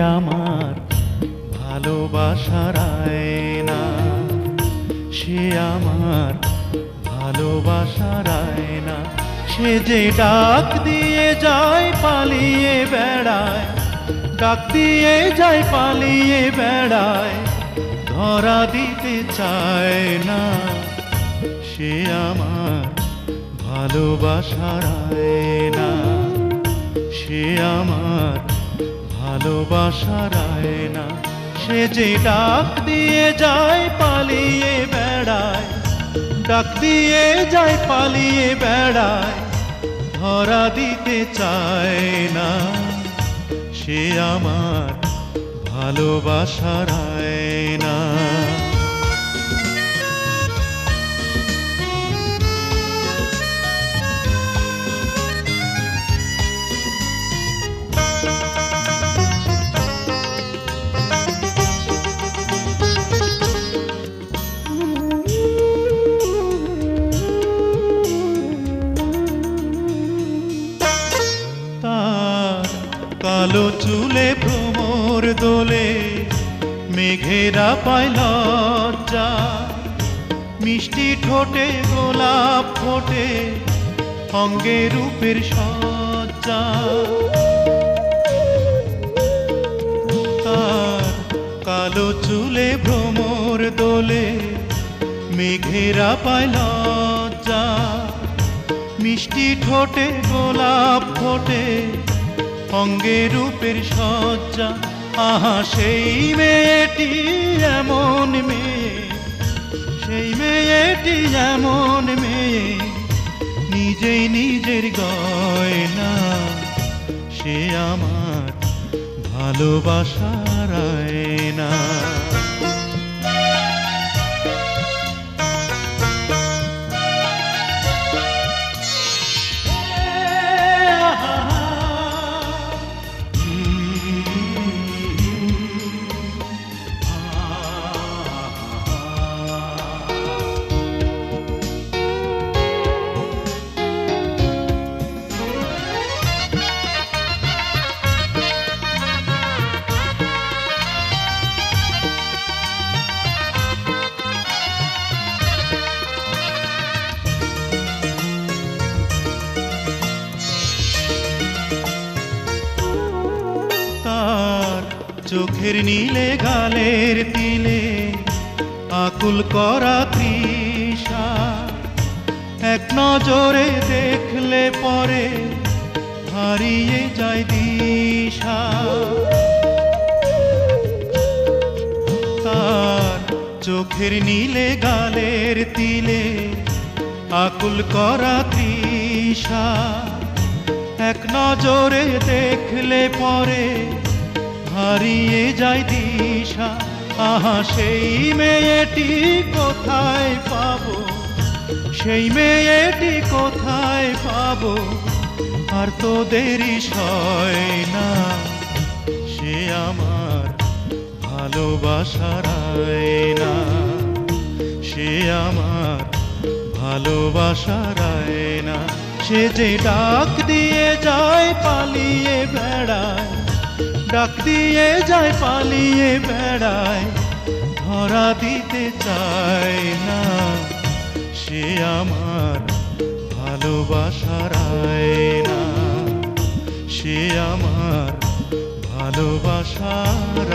আমার ভালোবাসার আয়না। সে আমার ভালোবাসার আয়না। সে যে ডাক দিয়ে যায়, পালিয়ে বেড়ায়। ডাক দিয়ে যায়, পালিয়ে বেড়ায়। ধরা দিতে চায় না। সে আমার ভালোবাসার আয়না। সে আমার ভালোবাসার না। সে যে ডাক দিয়ে যায়, পালিয়ে বেড়ায়। ডাক দিয়ে যায়, পালিয়ে বেড়ায়, ধরা দিতে চায় না। সে আমার ভালোবাসার আয়না কালো চুলে ভ্রমর দোলে, মেঘেরা পায় লজ্জা। মিষ্টি ঠোঁটে, গোলাপ ফোটে অঙ্গে রূপের সজ্জা। কালো চুলে ভ্রমর দোলে, মেঘেরা পায় লজ্জা। মিষ্টি ঠোঁটে, গোলাপ ফোটে অঙ্গে রূপের সজ্জা। আহা, সেই মেয়েটি এমন মেয়ে। সেই মেয়েটি এমন মেয়ে। নিজেই নিজের গয়না। সে আমার ভালোবাসার আয়না। চোখের নীলে, গালের তিলে, আকুল করা তৃষা। এক নজরে দেখলে পরে হারিয়ে যায় দিশা। তার চোখের নীলে, গালের তিলে, আকুল করা তৃষা। এক নজরে দেখলে পরে হারিয়ে যায় দিশা। আহা, সেই মেয়েটি কোথায় পাবো? সেই মেয়েটি কোথায় পাবো? আর তো দেরি সয় না। সে আমার ভালোবাসার না সে আমার ভালোবাসার না সে যে ডাক দিয়ে যায় পালিয়ে বেড়ায়। ডাক দিয়ে যায়, পালিয়ে বেড়ায়, ধরা দিতে চায় না। সে আমার ভালোবাসার না সে আমার ভালোবাসার